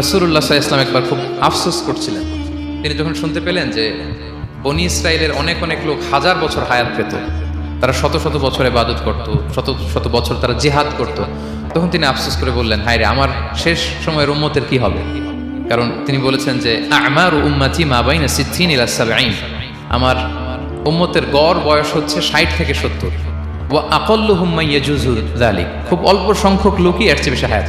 রসুল্লাহ ইসলাম একবার খুব আফসোস করছিলেন। তিনি যখন শুনতে পেলেন যে বনি ইসরায়েলের অনেক অনেক লোক হাজার বছর হায়াত পেত, তারা শত শত বছর ইবাদত করত, শত শত বছর তারা জিহাদ করত, তখন তিনি আফসোস করে বললেন হায় রে আমার শেষ সময়ের উম্মতের কি হবে? কারণ তিনি বলেছেন যে, আমার উম্মাতি মা বাইনা সিদ্ধিন ইলা সাবঈন। আমার উম্মতের গড় বয়স হচ্ছে ষাট থেকে সত্তর। ও আকল্লু হুম্মা ইয়াজুজুল জালিক খুব অল্প সংখ্যক লোকই এর চেয়ে বেশি হায়াত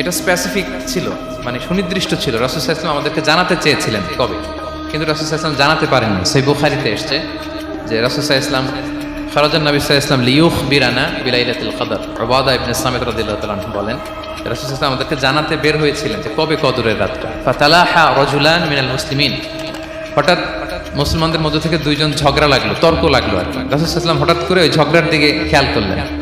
এটা স্পেসিফিক ছিল মানে সুনির্দিষ্ট ছিল। রাসুল ইসলাম আমাদেরকে জানাতে চেয়েছিলেন কবে? কিন্তু রাসুল ইসলাম জানাতে পারেননি। সেই বুখারিতে এসছে যে রাসুল ইসলাম খরাজান নবী ইসলাম লিউখ বিরানা বিলাইলাতুল কদর রবাদা ইবনে সামিদ আনহু বলেন রাসুল ইসলাম আমাদেরকে জানাতে বের হয়েছিলেন যে কবে কদরের রাতটা। ফাতালাহা রজুলান মিনাল মুসলিমিন। হঠাৎ মুসলমানদের মধ্যে থেকে দুইজন ঝগড়া লাগল, তর্ক লাগল আর কি। রাসুলাম হঠাৎ করে ওই ঝগড়ার দিকে খেয়াল করলেন।